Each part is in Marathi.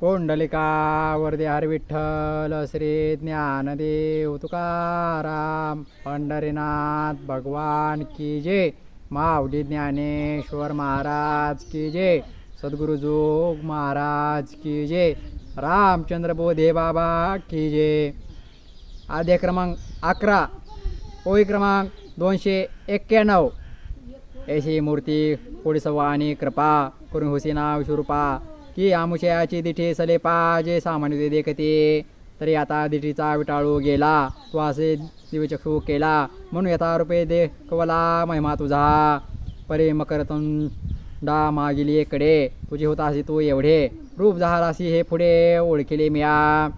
कोंडलिका वर्दे हर विठ्ठल श्री ज्ञानदेव तुकाराम पंढरीनाथ भगवान की जय. माऊली ज्ञानेश्वर महाराज की जय. सद्गुरुजोग महाराज की जय. रामचंद्र बोधे बाबा की जय. आद्य क्रमांक अकरा. ओळी क्रमांक दोनशे एक्क्याण्णव. ऐशी मूर्ती कोळीसवा आणि कृपा करून हुसेना विश्वरूपा की आमुषयाची दिठी सले जे सामान्य देखते. तरी आता दिठीचा विटाळू गेला तो असे दिवचक्षू केला. म्हणून यथा रुपये देखवला महिमा तुझा. परे मकरतंडा मागिली एकडे. तुझे होतासी तू एवढे. रूप जहारासी हे पुढे ओळखिले मिया.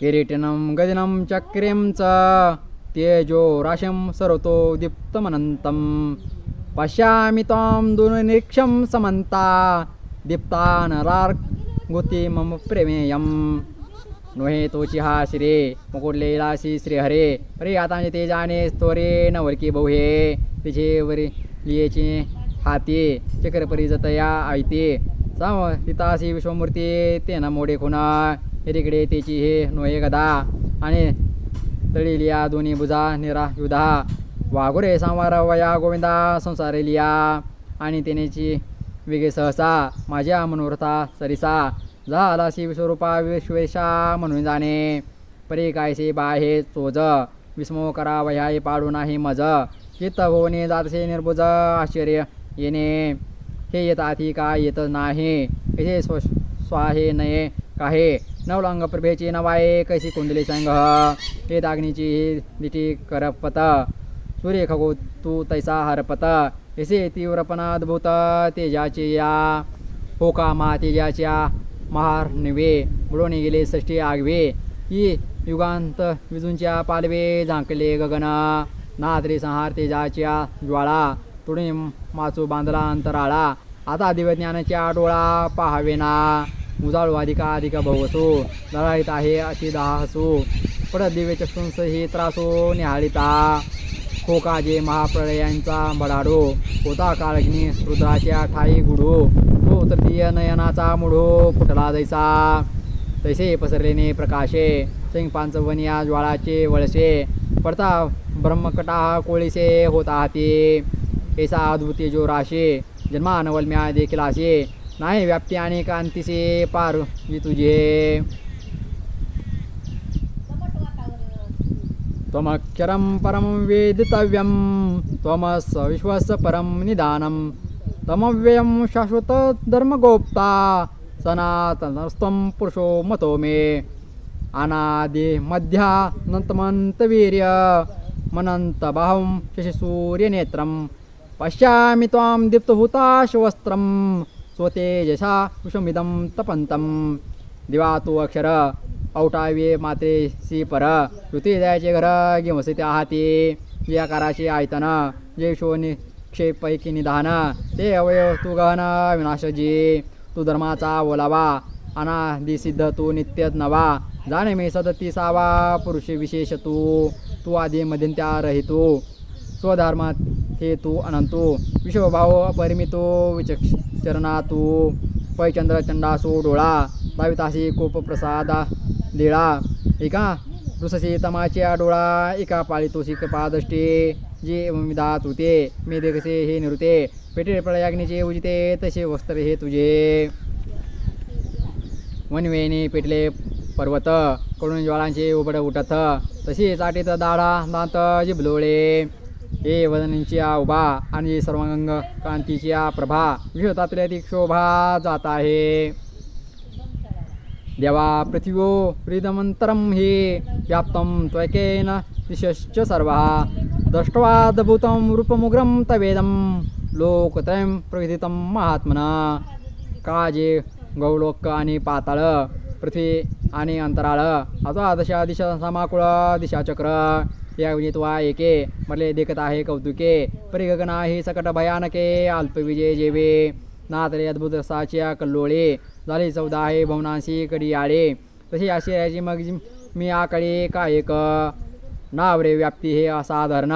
किरीटनम गजनम चक्रिं च तेजो राशम सरतो दीप्तमनंतम. पश्यामि त्वां दुर्निरीक्षं समन्ता नरार्गुति मम प्रेमेयं नोहे तोची हा श्री मुकुटलेलासी श्रीहरे परे आता ते जाणे स्तोरे नवरकी बहुहे। तिचे वरी लियेचे हाती चक्रपरी जतया आयते। साम तितासी विश्वमूर्ती तेना मोडे खुना हिरीकडे त्याची हे नोहे गदा। आणि तळिलिया दोन्ही बुजा निरा युधा वाघुरे संवार वया गोविंदा संसारे लिया आणि तेनेची वेगे सहसा माझ्या मनोरथा सरिसा झालासी स्वरूपा विश्वेशा म्हणून जाणे. परी कायसे बाहे चोज विस्मो करा वह्याय पाडू नाही मज. चित्त होणे जातसे निर्भुज आश्चर्य येणे. हे येत का येत नाही? हे स्व स्वाहे नये काहे? नवलंग प्रभेची नवाये कैसी कुंडली संग? हे दागणीची ही करपत. सूर्य खगो तू तैसा हरपत ऐसे तीव्रपणा अद्भुत तेजाचे या होका मा तेजाच्या महार निवे बुडवणे गेले षष्टी आगवे। ही युगांत विजूंच्या पालवे झांकले गगन। नात्री संहार तेजाच्या ज्वाळा। तुडे माचू बांधला अंतराळा। आता दिव्यज्ञानाच्या डोळा पाहावेना। उजाळू अधिका अधिक भवसो लढाईत आहे अति दाहसो पडत दिव्य चक्षुंस ही त्रासो निहाळिता। खोकाजे महाप्रळयांचा बडाडो. होता काळग्नी रुद्राच्या ठाई गुडो तो तृतीय नयनाचा मुढो फुटला जैसा. तैसे पसरलेने प्रकाशे. सिंगपांचवनिया ज्वाळाचे वळसे. पडता ब्रह्मकटा कोळीसे होता हाती. ऐसा अद्भुती जो राशे जन्मानवलम्या देखील असे. नाही व्याप्ती आणि कांतीसे पार तुझे. त्वमक्षरं परं वेदितव्यं त्वमस् परं निदानं। तमव्ययं शाश्वतधर्मगोप्ता सनातनस्त्वं पुरुषो मतो मे। अनादि मध्यानन्तमन्तवीर्य मनन्तबाहं शशिसूर्यनेत्रं। पश्यामि त्वां दीप्तहुताशवस्त्रं स्वतेजसा विषमिदं तपन्तं। दिवातु अक्षर औटावे माते सी पर. ऋतुदयाचे घर घेवसे त्या या जे आयतन जे शोनी निक्षेपैकी निधान. ते अवयव तू गहन विनाशजी तू धर्माचा ओलावा अनादि सिद्ध तू नित्य नवा. जाणे मी सदतीसावा पुरुष विशेष तू. तू आधी मध्यंत्या रहितो. स्वधर्मात हे तू अनंतो. विश्वभाव अपरिमितो विचक्षरणा तू पैचंद्र चंडासो डोळा. दावितासी कोप प्रसादा लिळा एका दुससी तमाच्या डोळा एका पाळीतोसी कृपादष्टे जे दात होते मे देखसे हे निरुते पेटे प्रयाग्नीचे उजिते तसे वस्त्र हे तुझे वनवेने पेटले पर्वत कडून ज्वाळांचे उबड उठत तसे चाटीत दाडा दांत जिबलोळे हे वदनीच्या उभा आणि सर्वांग कांतीच्या प्रभा विश्वतात्र्याधिक शोभा जात आहे देवा पृथिवो हृदमन्तरं हि व्याप्तं त्वकेन दिशश्च सर्वः। दृष्ट्वाद्भुतं रूपमुग्रं तवेदं लोकत्रयं प्रविदितं महात्मना। काजे गौलोक आणि पाताळ पृथ्वी आणि अंतराळ अथवा दशा दिशा समाकुळ दिशाचक्र। या विजित्वा एके मले देखत आहे कौतुके परिगगना ही सकट भयानके अल्पविजय जेवे। नातरे अद्भुत रसाच्या कल्लोळे झाले चौदा आहे भवनांशी कडी आळे तशी आशियाची मग मी आकडे का एक नाव रे व्याप्ती हे असाधारण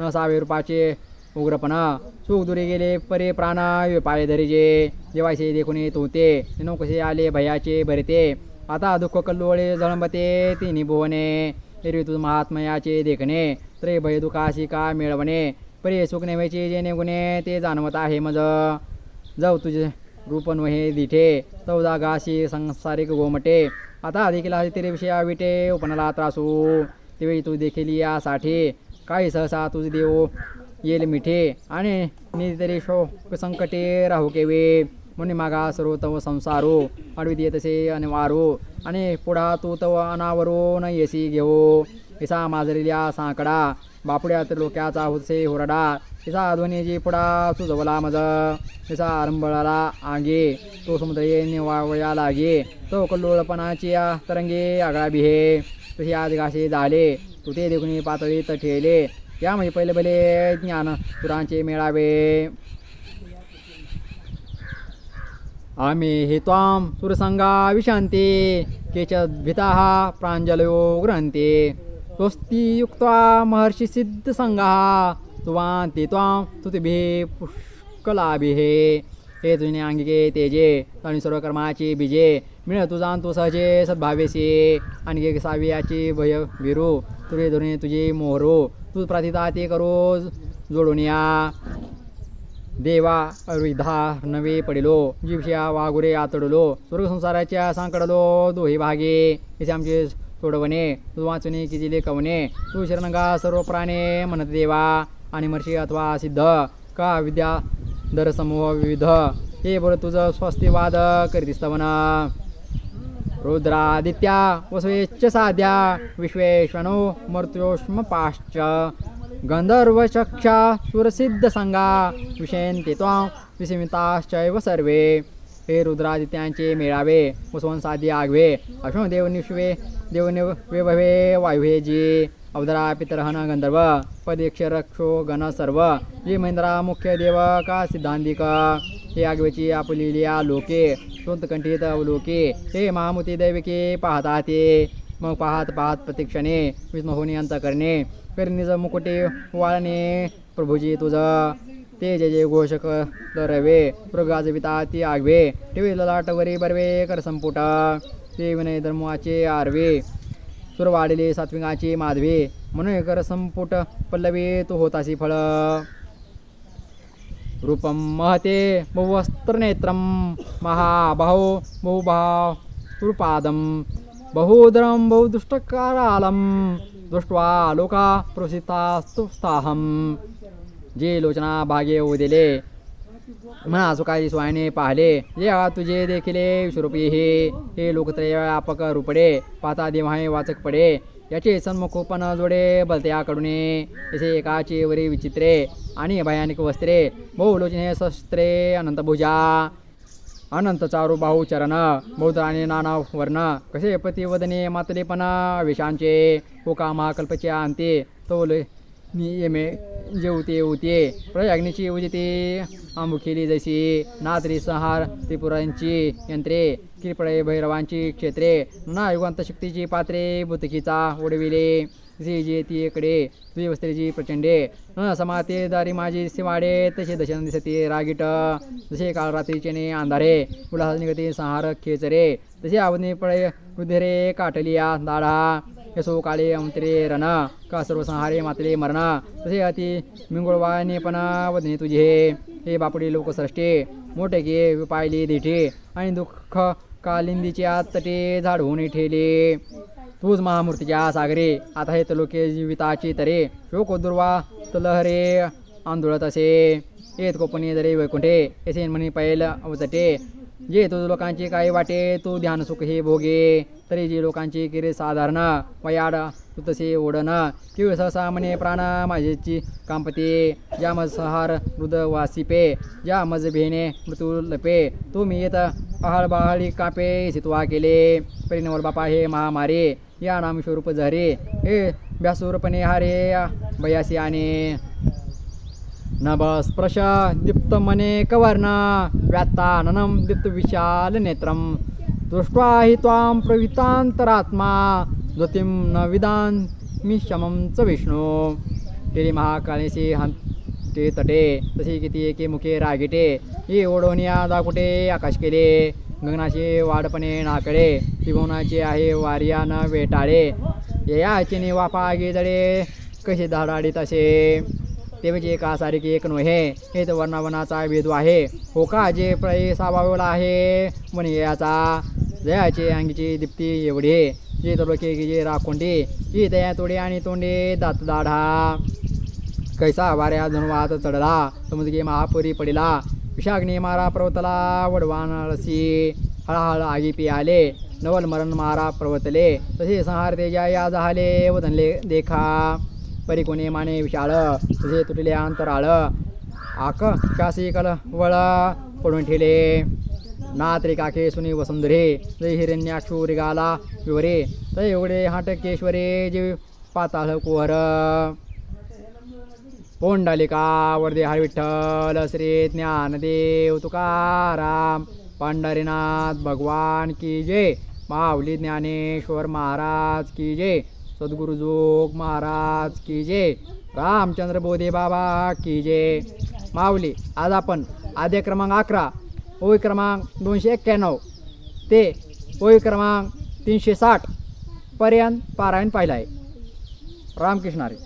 न सावे रूपाचे उग्रपणा. सुख दुरी गेले परे प्राण पाय धरिजे जेवायचे देखून तो होते कसे आले भयाचे भरते. आता दुःख कल्लोळे जळंबते तिन्ही भुवने एरवी तुझ महात्मयाचे देखणे. त्रे भय दुखाशी का मिळवणे? परे सुख नेव्याचे जे गुणे ते जाणवत आहे मज. जाऊ तुझे रूपन वहे दिठे चौदा गाशी संसारिक गोमटे। आता देखील तिरे विषया विटे उपनाला त्रासू। तेवेळी तू देखील यासाठी काही सहसा तुझ देव येईल मिठे। आणि नितरी शोक संकटे राहू केवे। म्हणून मागा सर्व तव संसारो। अडवित तसे अनिवारो। आणि पुढा तू तव अनावरो न येसी घेऊ इसा माजरिल्या सांकडा। बापुड्यात लोक्याचा होतसे हुरडा। तिचा आध्वनीची पुढा सुजवला मज तिचा आरंभळाला आगे. तो समुद्र ये निवावया लागे. तो कल्लोळपणाची तरंगे आगळा बिहे. तशी आज झाले. तू ते देखुनी पातळीत ठेवले यामध्ये पहिले पहिले ज्ञान पुरांचे मेळावे. आम्ही हे त्वाम सुरसंगा विशांते. केचद भिताः प्राञ्जलयो स्वस्ती स्वस्ति युक्त्वा सिद्ध संघा तुवान्ते त्वां स्तुतिभिः पुष्कलाभिः। हे तुझे अंगिके तेजे आणि सर्व कर्माची बीजे मिळ तुझा तू सहजे सद्भावेसी। आणखी सावियाची भय भिरू तुरे धुने तुझी मोहरू तू प्रतिता ते करो जोडून या देवा अविधा नवे पडिलो जीवशिया वाघुरे आतडलो स्वर्ग संसाराच्या सांकडलो दोही भागे। असे आमचे सोडवणे तू वाचणे किजिले कवणे तू शरणगा सर्व प्राणे म्हणत देवा। आणि मर्षी अथवा सिद्ध का विद्या दर समूह विविध. हे बरं तुझं स्वस्तिवाद करीत म्हणा. रुद्रादित्या वसवेच्च साध्या विश्वेश्वनो मर्त्योष्म पाश्च. गंधर्वचक्षा सुरसिद्धसंगा विषयन्ते त्वा विस्मिताश्चैव सर्वे. हे रुद्रादित्यांचे मेळावे वसवन साधी आगवे अश्वदेव निश्वे देवने वायुहे जी अवधरा पितरहन गंधर्व पदेक्षरक्षो गण सर्व जे महेंद्रा मुख्य देव का सिद्धांतिक। हे आगवेची आपुलिलिया लोके सुंतकंठित अवलोके हे महामुती दैविके पाहता ते मग पाहत पाहत प्रतीक्षणे विष्णू होणे अंत करणे करणीज मुकुटे वाळणे प्रभुजी तुझं। ते जे जे घोषक रवे मृगाजविता ती आगवे ठेवी ललाटवरी बरवे कर संपुट। ते विनय धर्माचे आरवे सुरवाढले सात्विकाचे माधवे. म्हणून एकर संपुट पल्लवी तू होतासी फळ. रूपं महते बहुवस्त्रनेत्रं महाबाहो बहुभाव तुरुपादं बहुदरं बहुदुष्टकारालम दृष्ट्वा लोका प्रसिद्धास्तुस्ताहं जे लोचना भागे उदिले म्हणा सुखाची स्वायने पाहिले. जे तुझे देखील विश्वरूपी हे हे लोकत्रय व्यापक रूपडे पाता देवाय वाचक पडे. याचे सन्मुखोपण जोडे बलत्याकडून तसे एकाचे वरी विचित्रे आणि भयानिक वस्त्रे. बहुलोचने शस्त्रे अनंत भुजा अनंत चारू बाहू चरण बौद्ध आणि नाना वर्ण. कसे प्रतिवदने मातलेपणा विषांचे हो कोका महाकल्पचे अंते. तो येमे जेवते उते प्रयाग्नीची उजिते आंबुखेली जैसी नात्री संहार त्रिपुरांची यंत्रे किरपळे भैरवांची क्षेत्रे ना युगांत शक्तीची पात्रे भूतकीचा उडविले जी जे ती इकडे तुझी प्रचंडे न समाते दारी माझी सिवाडे तसे दशन दिसते रागीट जसे काल रात्रीचे अंधारे उल्हास निगती संहार खेचरे तसे आवनी पळे रुधिरे काटलिया दाढा यसो काळे अंतरे रण का सर्व संहारे मातले मरण तसे अति मिंगुळवाणेपणा वदने तुझे. हे लोक लोकसृष्टे मोठे घे पाहिले दिठे. आणि दुःख कालिंदीचे कालिंदीच्या तटे झाडून ठेले. तूच महामूर्तीच्या सागरे. आता हे तलोके जीविताची तरे. शोक दुर्वा तलहरे आंदोळत असे. येत कोपणी जरे वैकुंठे. येसे म्हणी पैल अवचटे जे तो लोकांचे काही वाटे तू ध्यान सुख हे भोगे. तरी जे लोकांची किरे साधारण वयाड तू तसे ओढण. किंवा सहसा म्हणे प्राण माझेची कांपते. ज्या मज सहार हृद वासिपे ज्या मज भेने मृत्यू लपे. तो मी येत पहाळ कापे सितवा केले. परिणवर बापा हे महामारे या नाम स्वरूप झरे. हे व्यासूरपणे हारे बयासी आणि नभ स्पर्श कवर्ण व्यात्ताननं दीप्त दृष्ट्वा हि त्वां प्रवितान्तरात्मा ज्योतिं न विदान् मी शमं च विष्णू। टेली महाकाळेशी हंते तटे तशी किती एके मुखे रागिटे ही ओढवण्या दाकुटे आकाश केले गगनाचे वाडपणे नाकडे त्रिभुवनाचे आहे वारिया न वेटाळे। याचे नि वापा गिजळे कसे धाडाडी तसे। ते म्हणजे एका सारिकी एक नोहे. हे तर वर्णावनाचा वेदू आहे. हो का? जे प्रय सावावला आहे म्हणे याचा. जयाचे अंगीची दीप्ती एवढे. जे तरोके जे राखोंडे. ही दया तोडे आणि तोंडे दात दाढा. कैसा वाऱ्या धनुवात चढला. समुद्री महापुरी पडिला. विषाग्नी मारा पर्वतला वडवाणसी हळहळ आगी पियाले. नवल मरण मारा पर्वतले. तसे संहार तेजा या झाले वदनले देखा. परी कोणी माने विशाळ तुझे तुटले अंतराळ. आक काशी कल वळ पडून ठेले. नात्री काके सुनी वसुंधरे जय हिरण्याक्षू रिगाला विवरे. तय एवढे हाटकेश्वरे जे पाताळ कुहर. पोंडलिका वर्दे हरी विठ्ठल श्री ज्ञानदेव तुकाराम. पंढरीनाथ भगवान की जय. माऊली ज्ञानेश्वर महाराज की जय. सद्गुरु जोग महाराज की जय. रामचंद्र बोधे बाबा की जय. माऊली आज आपण आद्य क्रमांक अकरा ओळी क्रमांक दोनशे एक्क्याण्णव ते ओळी क्रमांक तीनशे साठ पर्यंत पारायण पाहिलं आहे. रामकृष्णारी